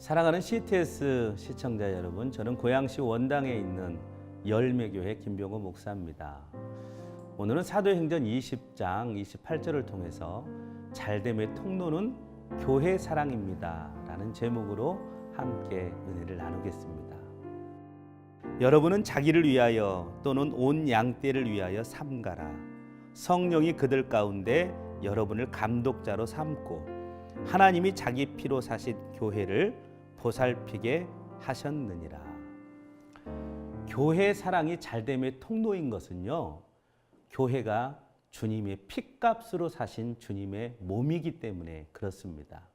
사랑하는 CTS 시청자 여러분, 저는 고양시 원당에 있는 열매교회 김병호 목사입니다. 오늘은 사도행전 20장 28절을 통해서 잘됨의 통로는 교회 사랑입니다. 라는 제목으로 함께 은혜를 나누겠습니다. 여러분은 자기를 위하여 또는 온 양떼를 위하여 삼가라. 성령이 그들 가운데 여러분을 감독자로 삼고 하나님이 자기 피로 사신 교회를 보살피게 하셨느니라. 교회 사랑이 잘됨의 통로인 것은요. 교회가 주님의 피값으로 사신 주님의 몸이기 때문에 그렇습니다.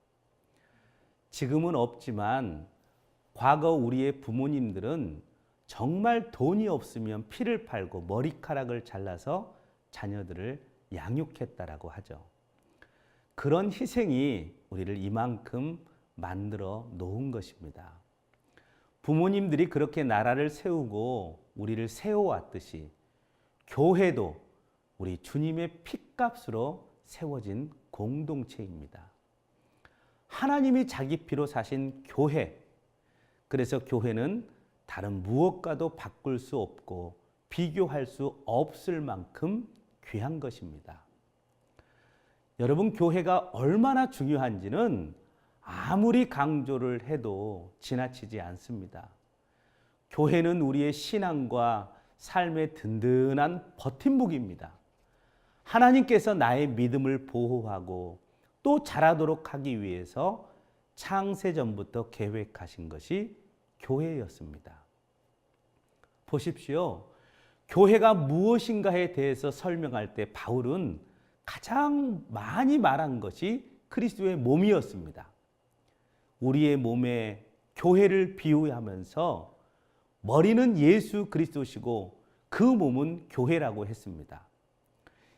지금은 없지만 과거 우리의 부모님들은 정말 돈이 없으면 피를 팔고 머리카락을 잘라서 자녀들을 양육했다라고 하죠. 그런 희생이 우리를 이만큼 만들어 놓은 것입니다. 부모님들이 그렇게 나라를 세우고 우리를 세워왔듯이 교회도 우리 주님의 피값으로 세워진 공동체입니다. 하나님이 자기 피로 사신 교회. 그래서 교회는 다른 무엇과도 바꿀 수 없고 비교할 수 없을 만큼 귀한 것입니다. 여러분, 교회가 얼마나 중요한지는 아무리 강조를 해도 지나치지 않습니다. 교회는 우리의 신앙과 삶의 든든한 버팀목입니다. 하나님께서 나의 믿음을 보호하고 또 자라도록 하기 위해서 창세전부터 계획하신 것이 교회였습니다. 보십시오. 교회가 무엇인가에 대해서 설명할 때 바울은 가장 많이 말한 것이 그리스도의 몸이었습니다. 우리의 몸에 교회를 비유하면서 머리는 예수 그리스도시고 그 몸은 교회라고 했습니다.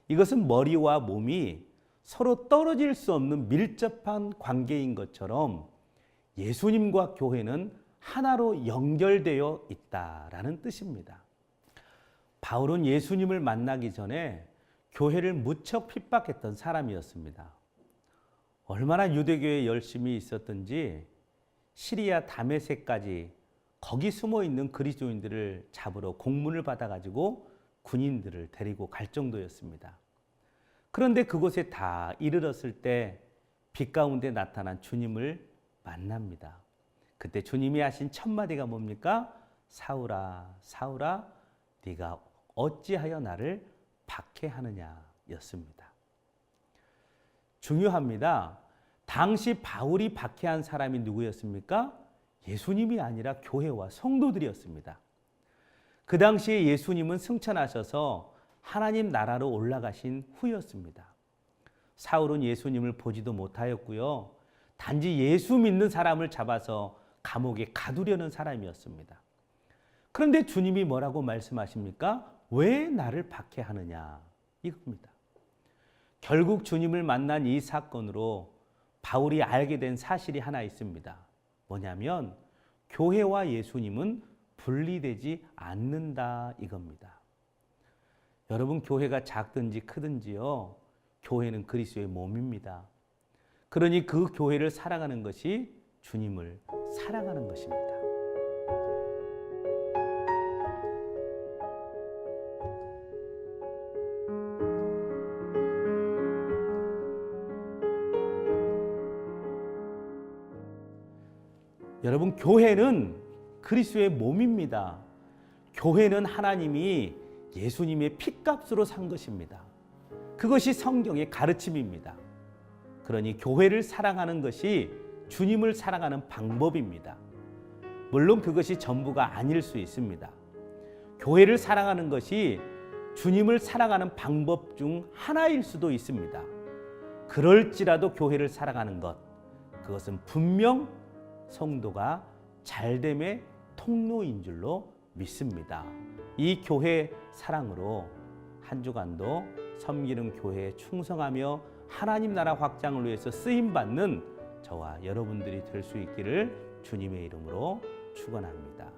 이것은 머리와 몸이 서로 떨어질 수 없는 밀접한 관계인 것처럼 예수님과 교회는 하나로 연결되어 있다라는 뜻입니다. 바울은 예수님을 만나기 전에 교회를 무척 핍박했던 사람이었습니다. 얼마나 유대교에 열심히 있었든지 시리아 다메섹까지 거기 숨어 있는 그리스도인들을 잡으러 공문을 받아가지고 군인들을 데리고 갈 정도였습니다. 그런데 그곳에 다 이르렀을 때 빛 가운데 나타난 주님을 만납니다. 그때 주님이 하신 첫 마디가 뭡니까? 사울아, 사울아, 네가 어찌하여 나를 박해하느냐였습니다. 중요합니다. 당시 바울이 박해한 사람이 누구였습니까? 예수님이 아니라 교회와 성도들이었습니다. 그 당시에 예수님은 승천하셔서 하나님 나라로 올라가신 후였습니다. 사울은 예수님을 보지도 못하였고요. 단지 예수 믿는 사람을 잡아서 감옥에 가두려는 사람이었습니다. 그런데 주님이 뭐라고 말씀하십니까? 왜 나를 박해하느냐? 이겁니다. 결국 주님을 만난 이 사건으로 바울이 알게 된 사실이 하나 있습니다. 뭐냐면 교회와 예수님은 분리되지 않는다 이겁니다. 여러분 교회가 작든지 크든지요. 교회는 그리스도의 몸입니다. 그러니 그 교회를 사랑하는 것이 주님을 사랑하는 것입니다. 여러분 교회는 그리스도의 몸입니다. 교회는 하나님이 예수님의 피값으로 산 것입니다. 그것이 성경의 가르침입니다. 그러니 교회를 사랑하는 것이 주님을 사랑하는 방법입니다. 물론 그것이 전부가 아닐 수 있습니다. 교회를 사랑하는 것이 주님을 사랑하는 방법 중 하나일 수도 있습니다. 그럴지라도 교회를 사랑하는 것, 그것은 분명 성도가 잘됨의 통로인 줄로 믿습니다. 이 교회 사랑으로 한 주간도 섬기는 교회에 충성하며 하나님 나라 확장을 위해서 쓰임 받는 저와 여러분들이 될 수 있기를 주님의 이름으로 축원합니다.